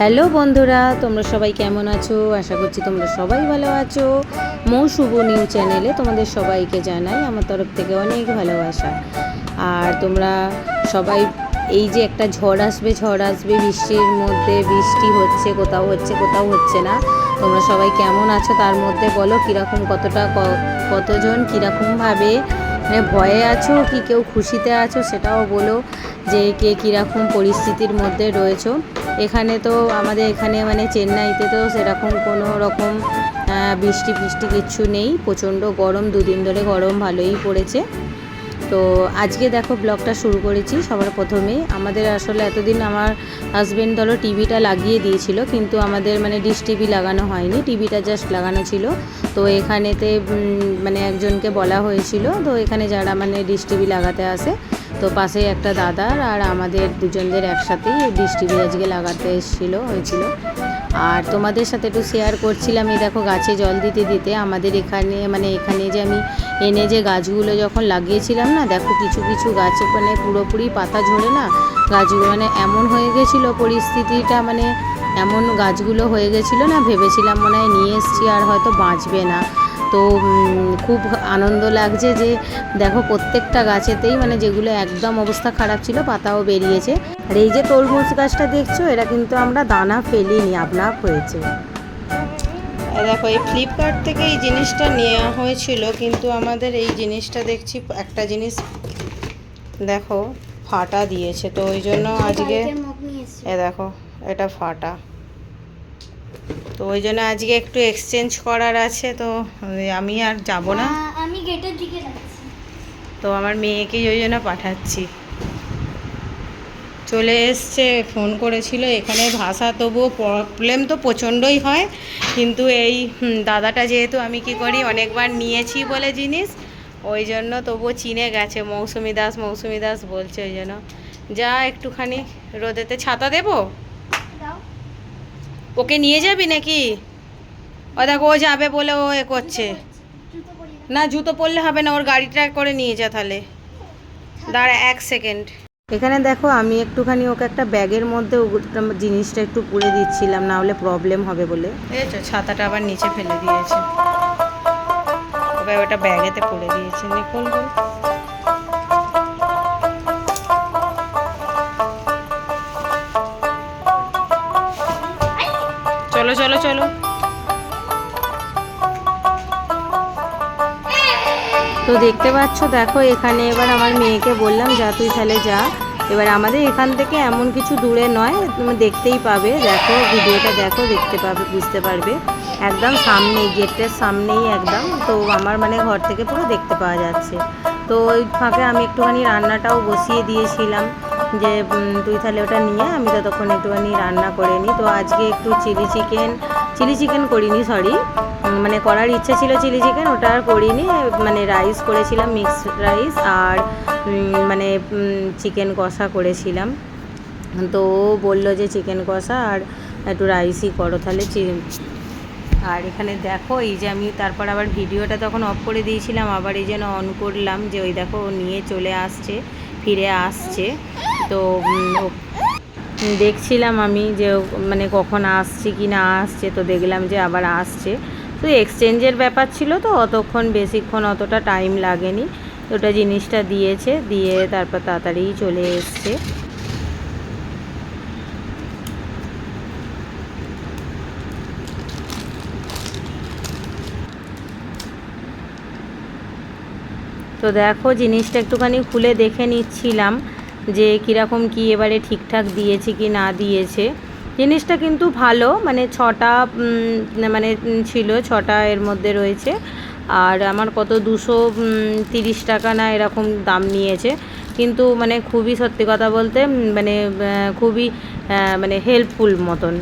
Hello বন্ধুরা, তোমরা সবাই কেমন আছো? আশা করছি তোমরা সবাই ভালো আছো। মৌ শুভ নিউ চ্যানেলে তোমাদের সবাইকে জানাই আমার তরফ থেকে অনেক ভালোবাসা। আর তোমরা সবাই, এই যে একটা ঝড় আসবে ঝড় আসবে, বৃষ্টির মধ্যে বৃষ্টি হচ্ছে, কোথাও হচ্ছে কোথাও হচ্ছে না। তোমরা সবাই কেমন আছো তার মধ্যে বলো, কীরকম, কতটা কতজন, কীরকমভাবে মানে ভয়ে আছো কি কেউ খুশিতে আছো সেটাও বলো যে কে কীরকম পরিস্থিতির মধ্যে রয়েছো। এখানে তো আমাদের এখানে মানে চেন্নাইতে তো সেরকম কোনো রকম বৃষ্টি ফিষ্টি কিচ্ছু নেই। প্রচণ্ড গরম, দুদিন ধরে গরম ভালোই পড়েছে। তো আজকে দেখো ব্লগটা শুরু করেছি সবার প্রথমে। আমাদের আসলে এতদিন আমার হাজবেন্ড ধরো টিভিটা লাগিয়ে দিয়েছিল, কিন্তু আমাদের মানে ডিশ টিভি লাগানো হয়নি টিভিটা জাস্ট লাগানো ছিল। তো এখানেতে মানে একজনকে বলা হয়েছিল, তো এখানে যারা মানে ডিশ টিভি লাগাতে আসে, তো পাশে একটা দাদার আর আমাদের দুজনদের একসাথেই ডিশ টিভি আজকে লাগাতে এসেছিল, হয়েছিল। আর তোমাদের সাথে একটু শেয়ার করছিলাম, এই দেখো গাছে জল দিতে দিতে আমাদের এখানে মানে এখানে যে আমি এনে যে গাছগুলো যখন লাগিয়েছিলাম না, দেখো কিছু কিছু গাছে মানে পুরোপুরি পাতা ঝরে না, গাছগুলো মানে এমন হয়ে গেছিল পরিস্থিতিটা মানে এমন গাছগুলো হয়ে গেছিল না, ভেবেছিলাম মনে হয় নিয়ে এসছি আর হয়তো বাঁচবে না। তো খুব আনন্দ লাগছে যে দেখো প্রত্যেকটা গাছেতেই মানে যেগুলো একদম অবস্থা খারাপ ছিল পাতাও বেরিয়েছে। আর এই যে তরমুজ গাছটা দেখছ এটা কিন্তু আমরা দানা ফেলিনি আপনার হয়েছে। আর দেখো এই ফ্লিপকার্ট থেকে এই জিনিসটা নেওয়া হয়েছিল কিন্তু আমাদের এই জিনিসটা দেখছি একটা জিনিস দেখো ফাটা দিয়েছে। তো ওই জন্য আজকে এ দেখো এটা ফাটা। তো ওই জন্য আজকে একটু এক্সচেঞ্জ করার আছে তো আমি আর যাব না। আমি গেটের দিকে যাচ্ছি। তো আমার মেয়েকে ওই জন্য পাঠাচ্ছি। চলে এসছে ফোন করেছিল এখানে ভাষা তবুও প্রবলেম তো প্রচণ্ডই হয় কিন্তু এই দাদাটা যেহেতু আমি কি করি অনেকবার নিয়েছি বলে জিনিস ওই জন্য তবুও চিনে গেছে মৌসুমি দাস মৌসুমি দাস বলছে ওই জন্য। যা একটুখানি রোদেতে ছাতা দেবো? ওকে নিয়ে যাবি নাকি? ও দেখো, ও যাবে বলে ও এ করছে। না, জুতো পরলে হবে না, ওর গাড়িটা করে নিয়ে যা তাহলে। দাঁড়া এক সেকেন্ড। এখানে দেখো, আমি একটুখানি ওকে একটা ব্যাগের মধ্যে জিনিসটা একটু পুড়ে দিচ্ছিলাম, না হলে প্রবলেম হবে বলে। বুঝেছ? ছাতাটা আবার নিচে ফেলে দিয়েছে। ওটা ব্যাগেতে পড়ে দিয়েছে। নিকুল চলো চলো চলো। তো দেখতে পাচ্ছ, দেখো, এখানে এবার আমার মেয়েকে বললাম, যা তুই তাহলে যা। এবার আমাদের এখান থেকে এমন কিছু দূরে নয়, তুমি দেখতেই পাবে। দেখো, ভিডিওটা দেখো, দেখতে পাবে, বুঝতে পারবে। একদম সামনেই, গেটের সামনেই একদম। তো আমার মানে ঘর থেকে পুরো দেখতে পাওয়া যাচ্ছে। তো ওই ফাঁকে আমি একটুখানি রান্নাটাও বসিয়ে দিয়েছিলাম। যে তুই তাহলে ওটা নিয়ে আমি ততক্ষণ একটুখানি রান্না করে নিই। তো আজকে একটু চিলি চিকেন চিলি চিকেন করিনি সরি মানে করার ইচ্ছে ছিল চিলি চিকেন, ওটা আর করিনি। মানে রাইস করেছিলাম মিক্স রাইস আর মানে চিকেন কষা করেছিলাম। তো ও বলল যে চিকেন কষা আর একটু রাইসই করো তাহলে আর এখানে দেখো, এই যে আমি তারপর আবার ভিডিওটা তখন অফ করে দিয়েছিলাম, আবার এই যেন অন করলাম যে ওই দেখো নিয়ে চলে আসছে, ফিরে আসছে। তো দেখছিলাম আমি যে মানে কখন আসছে কি না আসছে, তো দেখলাম যে আবার আসছে। তো এক্সচেঞ্জের ব্যাপার ছিল তো, অতক্ষণ বেশিক্ষণ অতটা টাইম লাগেনি। ওটা জিনিসটা দিয়েছে, দিয়ে তারপর তাড়াতাড়ি চলে এসছে। তো দেখো, জিনিসটা একটুখানি খুলে দেখে নিচ্ছিলাম। যে কীরকম কি এবারে ঠিকঠাক দিয়েছে কি না দিয়েছে। জিনিসটা কিন্তু ভালো মানে ছটা মানে ছিল, ছটা এর মধ্যে রয়েছে। আর আমার কত, দুশো তিরিশ টাকা না এরকম দাম নিয়েছে। কিন্তু মানে খুবই সত্যি কথা বলতে মানে খুবই মানে হেল্পফুল মতন।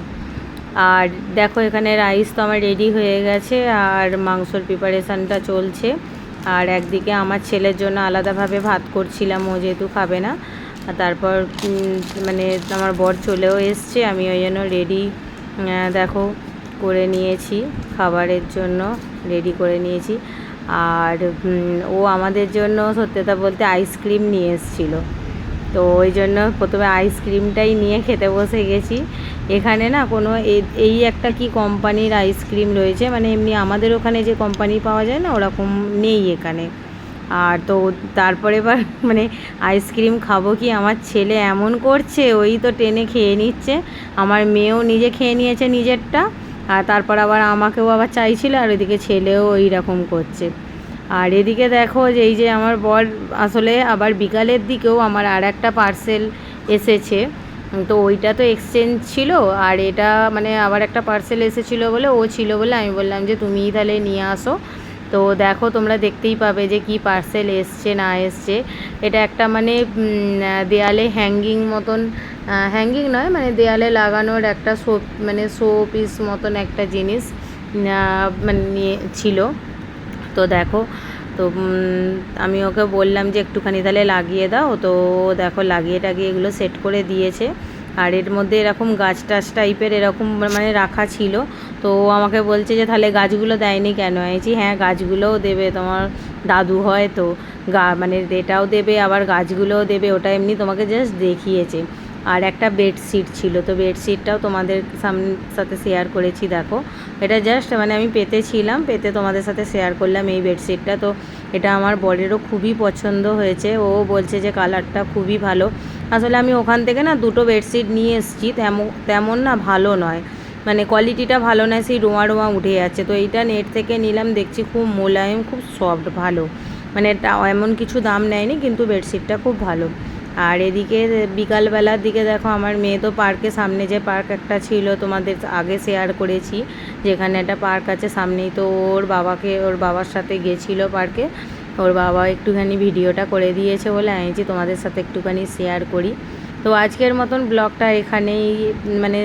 আর দেখো এখানে রাইস তো আমার রেডি হয়ে গেছে, আর মাংসর প্রিপারেশানটা চলছে। আর একদিকে আমার ছেলের জন্য আলাদাভাবে ভাত করছিলাম, ও যেহেতু খাবে না। তারপর মানে আমার বর চলেও এসছে, আমি ওই জন্য রেডি দেখো, করে নিয়েছি, খাবারের জন্য রেডি করে নিয়েছি। আর ও আমাদের জন্য সত্যতা বলতে আইসক্রিম নিয়ে এসেছিল। তো ওই জন্য প্রথমে আইসক্রিমটাই নিয়ে খেতে বসে গেছি। এখানে না কোনো এই একটা কি কোম্পানির আইসক্রিম রয়েছে? মানে এমনি আমাদের ওখানে যে কোম্পানি পাওয়া যায় না, ওরকম নেই এখানে। আর তো তারপরে এবার মানে আইসক্রিম খাব কি? আমার ছেলে এমন করছে, ওই তো টেনে খেয়ে নিচ্ছে। আমার মেয়েও নিজে খেয়ে নিয়েছে নিজেরটা। আর তারপর আবার আমাকেও আবার চাইছিল, আর ওইদিকে ছেলেও ওই রকম করছে। আর এদিকে দেখো যে এই যে আমার বর আসলে আবার বিকালের দিকেও আমার আর একটা পার্সেল এসেছে। তো ওইটা তো এক্সচেঞ্জ ছিল, আর এটা মানে আবার একটা পার্সেল এসেছিল বলে ও ছিল বলে আমি বললাম যে তুমিই তাহলে নিয়ে আসো। তো দেখো তোমরা দেখতেই পাবে যে কি পার্সেল এসছে, না এসছে। এটা একটা মানে দেয়ালে হ্যাঙ্গিং মতন হ্যাঙ্গিং নয় মানে দেয়ালে লাগানোর একটা শো মানে শো পিস মতন একটা জিনিস মানে ছিল। তো দেখো, তো আমি ওকে বললাম যে একটুখানি তাহলে লাগিয়ে দাও। তো দেখো লাগিয়ে টাগিয়ে এগুলো সেট করে দিয়েছে। আর এর মধ্যে এরকম গাছ টাছ টাইপের এরকম মানে রাখা ছিল। তো আমাকে বলছে যে, তাহলে গাছগুলো দেয়নি কেন? আছি হ্যাঁ গাছগুলোও দেবে, তোমার দাদু হয় তো, গা মানে এটাও দেবে, আবার গাছগুলোও দেবে, ওটা এমনি তোমাকে জাস্ট দেখিয়েছে। আর একটা বেডশিট ছিল। তো বেডশিটটাও তোমাদের সামনে সাথে শেয়ার করেছি, দেখো। এটা জাস্ট মানে আমি পেতেছিলাম পেতে তোমাদের সাথে শেয়ার করলাম এই বেডশিটটা তো এটা আমার বরেরও খুবই পছন্দ হয়েছে। ও বলছে যে কালারটা খুবই ভালো। আসলে আমি ওখান থেকে না দুটো বেডশিট নিয়ে এসেছি তেমন তেমন না ভালো নয়। মানে কোয়ালিটিটা ভালো নয়, সেই রোঁয়া রোঁয়া উঠে যাচ্ছে। তো এইটা নেট থেকে নিলাম, দেখছি খুব মোলায়েম, খুব সফট ভালো। মানে এমন কিছু দাম নেয়নি, কিন্তু বেডশিটটা খুব ভালো। আর এদিকে বিকালবেলার দিকে দেখো আমার মেয়ে তো পার্কে, সামনে যে পার্ক একটা ছিল তোমাদের আগে শেয়ার করেছি, যেখানে একটা পার্ক আছে, সামনেই তো ওর বাবাকে, ওর বাবার সাথে গেছিল পার্কে, ওর বাবা একটুখানি ভিডিওটা করে দিয়েছে বলে আনিছি তোমাদের সাথে একটুখানি শেয়ার করি। তো আজকের মতন ব্লগটা এখানেই মানে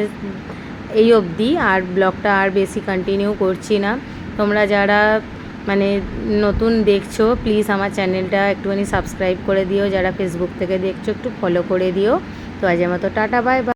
এই অবধি, আর ব্লগটা আর বেশি কন্টিনিউ করছি না। তোমরা যারা মানে নতুন দেখছ প্লিজ আমার চ্যানেলটা একটুখানি সাবস্ক্রাইব করে দিও। যারা ফেসবুক থেকে দেখছ, একটু ফলো করে দিও। তো আজের মতো টাটা বাই বাই